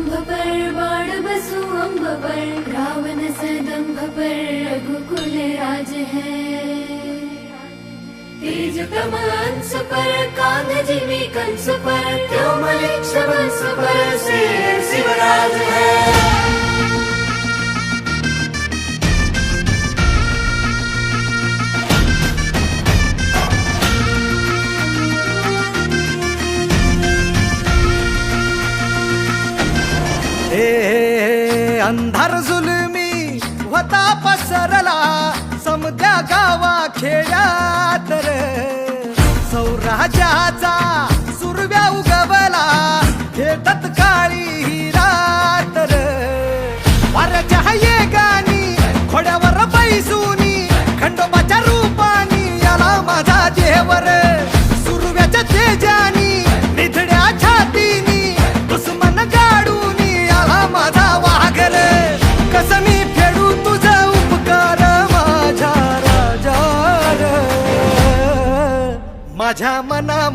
अंब पर बाण बसु अंब पर रावण सदम्भ पर रघुकुल राज है तेज कमान सुपर कांध जीवी कंस पर त्योमलिक सबल सुपर से शिवराज है हे अंधार जुलमी होता पसरला. समद्या गावा खेड्यात रे. सौराजाचा सुरव्या उगवला. हे तत्काळी ही रात वाऱ्याच्या ये गाणी खोड्यावर बैसूनी खंडोबाच्या रूपानी याला माझा देवर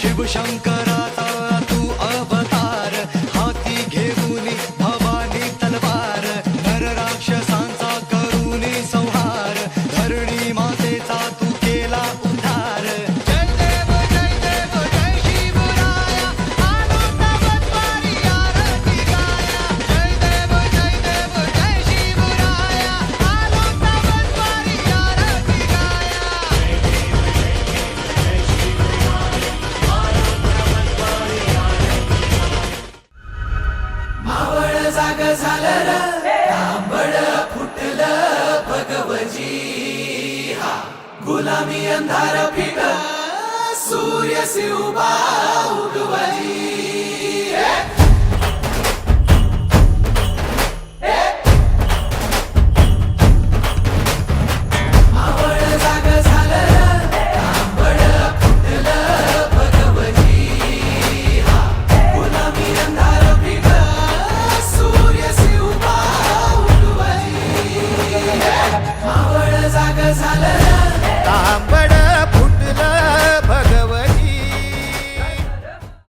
शिवशंकराचा तू मावळ जाग झालं तांबड फुटलं भगवजी. हा गुलामी अंधार फिट सूर्य शिवबा उगवजी. तांबड